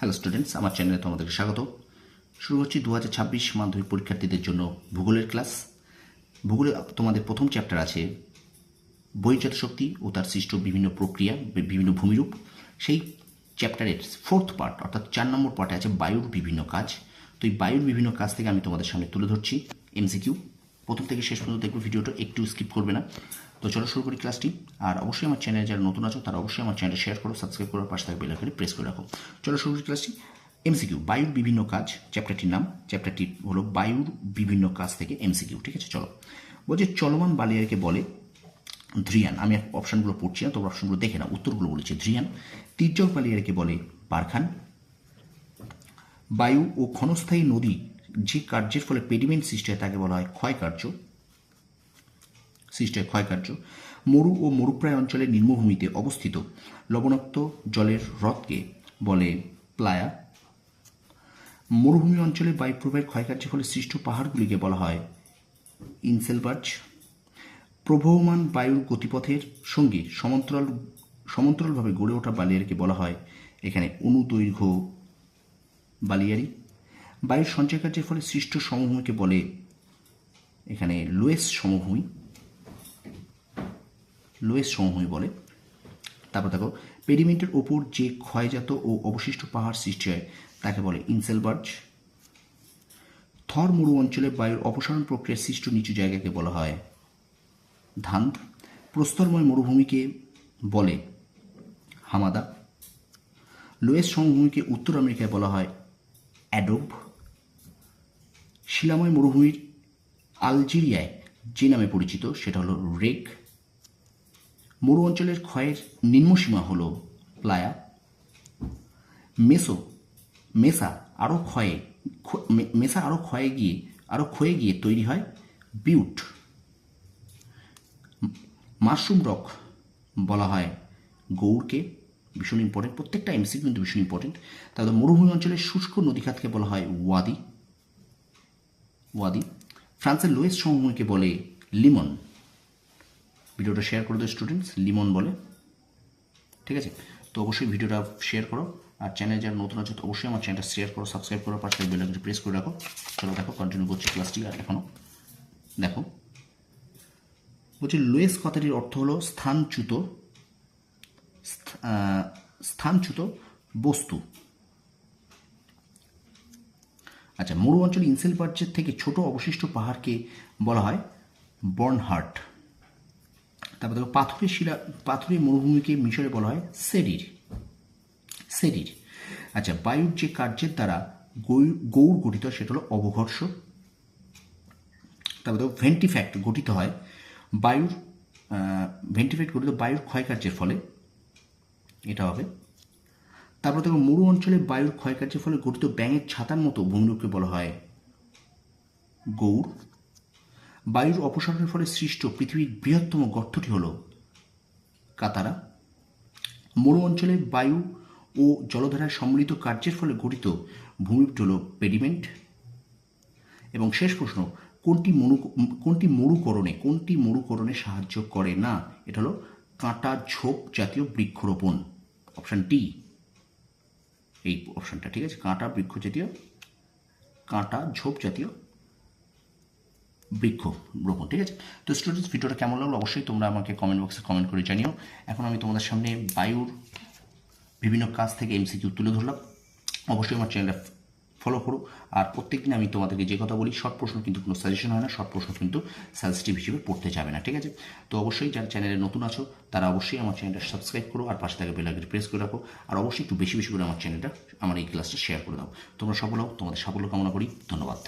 Hello students আমার চ্যানেলে তোমাদেরকে স্বাগত। শুরু হচ্ছে দু হাজার ছাব্বিশ মাধ্যমিক পরীক্ষার্থীদের জন্য ভূগোলের ক্লাস ভূগোলে তোমাদের প্রথম চ্যাপ্টার আছে, বহির্জাত শক্তি ও তার সৃষ্ট বিভিন্ন প্রক্রিয়া বিভিন্ন ভূমিরূপ। সেই চ্যাপ্টারের ফোর্থ পার্ট অর্থাৎ চার নম্বর পার্টে আছে বায়ুর বিভিন্ন কাজ। তো এই বায়ুর বিভিন্ন কাজ থেকে আমি তোমাদের সামনে তুলে ধরছি এমসিকিউ প্রথম থেকে শেষ পর্যন্ত দেখবে ভিডিওটা, একটু স্কিপ করবে না। তো চলো শুরু করি ক্লাসটি আর অবশ্যই আমার চ্যানেলে যারা নতুন আছো, তারা অবশ্যই আমার চ্যানেলটা শেয়ার করো সাবস্ক্রাইব করো পাশে থাকবে বেলাখানে প্রেস করে রাখো। চলো শুরু করি ক্লাসটি এমসিকিউ বায়ুর বিভিন্ন কাজ চ্যাপ্টারটির নাম। চ্যাপ্টারটি হলো বায়ুর বিভিন্ন কাজ থেকে এমসিকিউ ঠিক আছে? চলো। বলছে, চলমান বালিয়ারকে বলে ধ্রিয়ান আমি অপশানগুলো পড়ছি না, তোমরা অপশানগুলো দেখে না উত্তরগুলো বলেছে ধ্রিয়ান তির্যক বালিয়ারকে বলে পারখান বায়ু ও ক্ষণস্থায়ী নদী যে কার্যের ফলে পেডিমেন্ট সৃষ্টি হয়, তাকে বলা হয় ক্ষয়কার্য। সৃষ্টি ক্ষয়কার্য। মরু ও মরুপ্রায় অঞ্চলের নিম্নভূমিতে অবস্থিত লবণাক্ত জলের হ্রদকে বলে প্লায়া। মরুভূমি অঞ্চলে বায়ুপ্রবাহের ক্ষয়কার্যের ফলে সৃষ্ট পাহাড়গুলিকে বলা হয় ইনসেলবার্জ। প্রবহমান বায়ুর গতিপথের সঙ্গে সমান্তরাল, সমান্তরালভাবে গড়ে ওঠা বালিয়ারিকে বলা হয় এখানে অনুদৈর্ঘ্য বালিয়ারি। বায়ুর সঞ্চয় কার্যের ফলে সৃষ্ট সমভূমিকে বলে এখানে লোয়েস সমভূমি। লোয়েস সমভূমি বলে। তারপর দেখো পেডিমেন্টের ওপর যে ক্ষয়জাত ও অবশিষ্ট পাহাড় সৃষ্টি হয়, তাকে বলে ইনসেলবার্জ। থর মরু অঞ্চলে বায়ুর অপসারণ প্রক্রিয়ার সৃষ্ট নিচু জায়গাকে বলা হয় ধান প্রস্তরময় মরুভূমিকে বলে হামাদা। লোয়েস সমভূমিকে উত্তর আমেরিকায় বলা হয় অ্যাডোব। শিলাময় মরুভূমির আলজেরিয়ায় যে নামে পরিচিত, সেটা হলো রেক মরু অঞ্চলের ক্ষয়ের নিম্নসীমা হল প্লায়া। মেসো, মেসা আরও ক্ষয়ে মেসা আরও ক্ষয়ে গিয়ে আরও ক্ষয়ে গিয়ে তৈরি হয় বিউট। মাশরুম রক বলা হয় গৌড়কে ভীষণ ইম্পর্টেন্ট প্রত্যেকটা এমসি কিন্তু ভীষণ ইম্পর্টেন্ট তারপর মরুভূমি অঞ্চলের শুষ্ক নদীখাতকে বলা হয় ওয়াদি। ওয়াদি। ফ্রান্সের লোয়েস সমভূমিকে বলে লিমন। ভিডিওটা শেয়ার করে দেয় স্টুডেন্টস লিমন বলে। ঠিক আছে? তো অবশ্যই ভিডিওটা শেয়ার করো। আর চ্যানেল যারা নতুন আছে, তো অবশ্যই আমার চ্যানেলটা শেয়ার করো সাবস্ক্রাইব করো, পাশে বেল আইকনটি প্রেস করে রাখো। চলো দেখো কন্টিনিউ করছি ক্লাসটি আর এখনও দেখো। বলছি লোয়েস কথাটির অর্থ হলো স্থানচ্যুত স্থানচ্যুত বস্তু। আচ্ছা মরু অঞ্চল ইনসেলবার্জের থেকে ছোট অবশিষ্ট পাহাড়কে বলা হয় বর্নহার্ট তারপর দেখো পাথরের শিলা, পাথরের মরুভূমিকে মিশরে বলা হয় সেরির। সেরির। আচ্ছা বায়ুর যে কার্যের দ্বারা গৌর গঠিত সেটা হলো অবঘর্ষ। তারপর দেখো ভেন্টিফ্যাক্ট গঠিত হয় বায়ুর ভেন্টিফ্যাক্ট গঠিত বায়ুর ক্ষয়কার্যের ফলে। এটা হবে। তারপর দেখো মরু অঞ্চলে বায়ুর ক্ষয়কার্যের ফলে গঠিত ব্যাঙের ছাতার মতো ভূমিরূপকে বলা হয় গৌর বায়ুর অপসারণের ফলে সৃষ্ট পৃথিবীর বৃহত্তম গর্তটি হল কাতারা। মরু অঞ্চলে বায়ু ও জলধারায় সম্মিলিত কার্যের ফলে গঠিত ভূমিরূপটি হল পেডিমেন্ট। এবং শেষ প্রশ্ন, কোনটি মরু, কোনটি মরুকরণে কোনটি মরুকরণে সাহায্য করে না? এটা হলো কাঁটা ঝোপ জাতীয় বৃক্ষরোপণ, অপশান ডি। এই অপশানটা, ঠিক আছে? কাঁটা বৃক্ষ জাতীয়, কাঁটা ঝোপ জাতীয় বৃক্ষ রোপণ, ঠিক আছে? তো স্টুডেন্টস ভিডিওটা কেমন লাগল অবশ্যই তোমরা আমাকে কমেন্ট বক্সে কমেন্ট করে জানিও। এখন আমি তোমাদের সামনে বায়ুর বিভিন্ন কাজ থেকে এমসিকিউ তুলে ধরলাম। অবশ্যই আমার চ্যানেলটা ফলো করো। আর প্রত্যেকদিন আমি তোমাদেরকে যে কথা বলি শর্ট প্রশ্ন কিন্তু কোনো সাজেশন হয় না শর্ট প্রশ্ন কিন্তু সাজেস্টিভ হিসেবে পড়তে যাবে না, ঠিক আছে? তো অবশ্যই যারা চ্যানেলে নতুন আছো, তারা অবশ্যই আমার চ্যানেলটা সাবস্ক্রাইব করো আর পাশে থাকা বেলাকে প্রেস করে রাখো। আর অবশ্যই একটু বেশি বেশি করে আমার চ্যানেলটা আমার এই ক্লাসটা শেয়ার করে দাও। তোমরা সফল হও, তোমাদের সাফল্য কামনা করি। ধন্যবাদ।